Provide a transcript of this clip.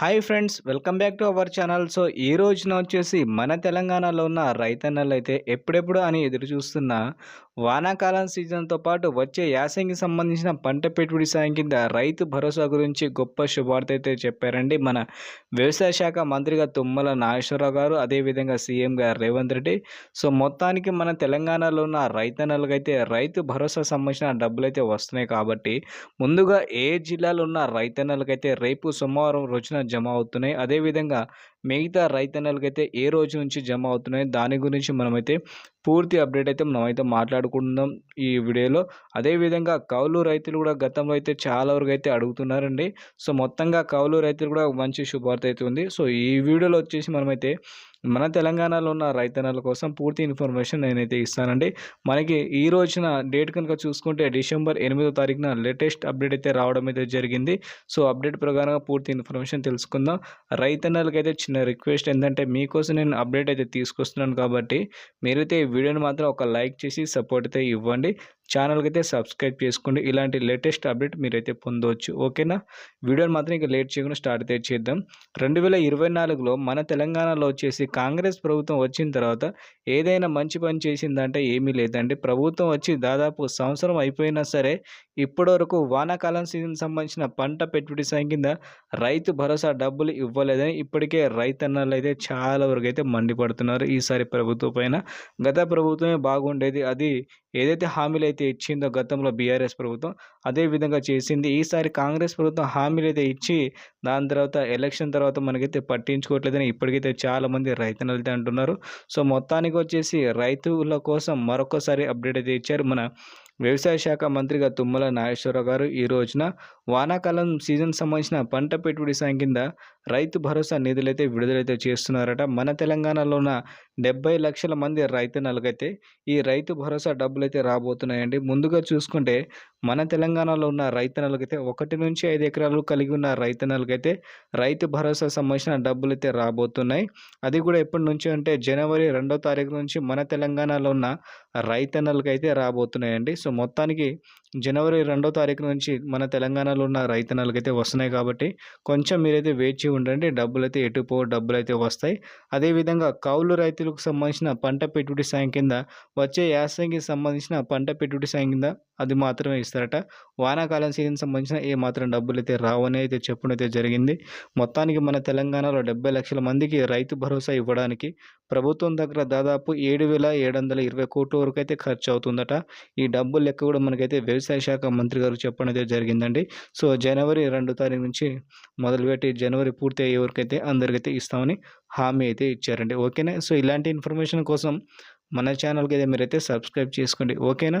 Hi friends welcome back to our channel. So ఈ రోజున వచ్చేసి మన తెలంగాణలో ఉన్న రైతన్నలు అయితే ఎప్పుడెప్పుడు అని ఎదురు చూస్తున్న వానాకాలం సీజన్తో పాటు వచ్చే యాసంగి సంబంధించిన పంట పెట్టుబడి సాయం కింద రైతు భరోసా గురించి గొప్ప శుభార్త అయితే చెప్పారండి. మన వ్యవసాయ శాఖ మంత్రిగా తుమ్మల నాగేశ్వరరావు గారు అదేవిధంగా సీఎం గారు రేవంత్ రెడ్డి. సో మొత్తానికి మన తెలంగాణలో ఉన్న రైతన్నలకైతే రైతు భరోసా సంబంధించిన డబ్బులు అయితే వస్తున్నాయి కాబట్టి ముందుగా ఏ జిల్లాలో ఉన్న రైతన్నలకైతే రేపు సోమవారం రోజున జమ అవుతున్నాయి. అదేవిధంగా మిగతా రైతన్నలకైతే ఏ రోజు నుంచి జమ అవుతున్నాయి దాని గురించి మనమైతే పూర్తి అప్డేట్ అయితే మనమైతే మాట్లాడుకుందాం ఈ వీడియోలో. అదేవిధంగా కౌలు రైతులు కూడా గతంలో అయితే చాలా వరకు అయితే అడుగుతున్నారండి. సో మొత్తంగా కౌలు రైతులు కూడా మంచి శుభార్త అయితే ఉంది. సో ఈ వీడియోలో వచ్చేసి మనమైతే మన తెలంగాణలో ఉన్న రైతన్నల కోసం పూర్తి ఇన్ఫర్మేషన్ నేనైతే ఇస్తానండి. మనకి ఈ రోజున డేట్ కనుక చూసుకుంటే డిసెంబర్ ఎనిమిదో తారీఖున లేటెస్ట్ అప్డేట్ అయితే రావడం అయితే జరిగింది. సో అప్డేట్ ప్రకారంగా పూర్తి ఇన్ఫర్మేషన్ తెలుసుకుందాం. రైతన్నలకైతే చిన్న రిక్వెస్ట్ ఏంటంటే మీకోసం నేను అప్డేట్ అయితే తీసుకొస్తున్నాను కాబట్టి మీరైతే ఈ వీడియోని మాత్రం ఒక లైక్ చేసి సపోర్ట్ అయితే ఇవ్వండి. ఛానల్కి అయితే సబ్స్క్రైబ్ చేసుకోండి. ఇలాంటి లేటెస్ట్ అప్డేట్ మీరైతే పొందవచ్చు ఓకేనా? వీడియోని మాత్రం ఇక లేట్ చేయకుండా స్టార్ట్ అయితే చేద్దాం. రెండు వేల ఇరవై నాలుగులో మన తెలంగాణలో వచ్చేసి కాంగ్రెస్ ప్రభుత్వం వచ్చిన తర్వాత ఏదైనా మంచి పని చేసిందంటే ఏమీ లేదండి. ప్రభుత్వం వచ్చి దాదాపు సంవత్సరం అయిపోయినా సరే ఇప్పటివరకు వానాకాలం సీజన్ సంబంధించిన పంట పెట్టుబడి సాయం కింద రైతు భరోసా డబ్బులు ఇవ్వలేదని ఇప్పటికే రైతన్నలు అయితే చాలా వరకు అయితే మండిపడుతున్నారు ఈసారి ప్రభుత్వం పైన. గత ప్రభుత్వమే బాగుండేది. అది ఏదైతే హామీలు అయితే ఇచ్చిందో గతంలో బీఆర్ఎస్ ప్రభుత్వం అదే విధంగా చేసింది. ఈసారి కాంగ్రెస్ ప్రభుత్వం హామీలు అయితే ఇచ్చి దాని తర్వాత ఎలక్షన్ తర్వాత మనకైతే పట్టించుకోవట్లేదని ఇప్పటికైతే చాలామంది రైతులు అయితే అంటున్నారు. సో మొత్తానికి వచ్చేసి రైతుల కోసం మరొకసారి అప్డేట్ అయితే ఇచ్చారు మన వ్యవసాయ శాఖ మంత్రిగా తుమ్మల నాగేశ్వరరావు గారు. ఈ రోజున వానాకాలం సీజన్ సంబంధించిన పంట పెట్టుబడి సాయం కింద రైతు భరోసా నిధులైతే విడుదలైతే చేస్తున్నారట. మన తెలంగాణలో ఉన్న డెబ్బై లక్షల మంది రైతన్నలకైతే ఈ రైతు భరోసా డబ్బులు అయితే రాబోతున్నాయండి. ముందుగా చూసుకుంటే మన తెలంగాణలో ఉన్న రైతన్నలకైతే ఒకటి నుంచి ఐదు ఎకరాలు కలిగి ఉన్న రైతన్నలకైతే రైతు భరోసా సంబంధించిన డబ్బులు అయితే రాబోతున్నాయి. అది కూడా ఎప్పటి నుంచి అంటే జనవరి రెండో తారీఖు నుంచి మన తెలంగాణలో ఉన్న రైతన్నలకైతే రాబోతున్నాయండి. సో మొత్తానికి జనవరి రెండో తారీఖు నుంచి మన తెలంగాణలో ఉన్న రైతన్నలకైతే వస్తున్నాయి కాబట్టి కొంచెం మీరైతే వేచి ఉండండి. డబ్బులు అయితే ఎటుపో డబ్బులు అయితే వస్తాయి. అదేవిధంగా కౌలు రైతులకు సంబంధించిన పంట పెట్టుబడి సాయం కింద వచ్చే యాసంగికి సంబంధించిన పంట పెట్టుబడి సాయం కింద అది మాత్రమే ఇస్తారట. వానాకాలం సీజన్ సంబంధించిన ఏ మాత్రం డబ్బులు అయితే రావని అయితే చెప్పడం అయితే జరిగింది. మొత్తానికి మన తెలంగాణలో డెబ్బై లక్షల మందికి రైతు భరోసా ఇవ్వడానికి ప్రభుత్వం దగ్గర దాదాపు ఏడు వేల ఏడు వందల ఇరవై కోట్ల వరకు అయితే ఖర్చు అవుతుందట ఈ డబ్బులు లెక్క కూడా మనకైతే వ్యవసాయ శాఖ మంత్రి గారు చెప్పడం అయితే జరిగిందండి. సో జనవరి రెండు తారీఖు నుంచి మొదలుపెట్టి జనవరి పూర్తి అయ్యే వరకు అయితే అందరికైతే ఇస్తామని హామీ అయితే ఇచ్చారండి. ఓకేనా? సో ఇలాంటి ఇన్ఫర్మేషన్ కోసం మన ఛానల్కి అయితే మీరైతే సబ్స్క్రైబ్ చేసుకోండి. ఓకేనా?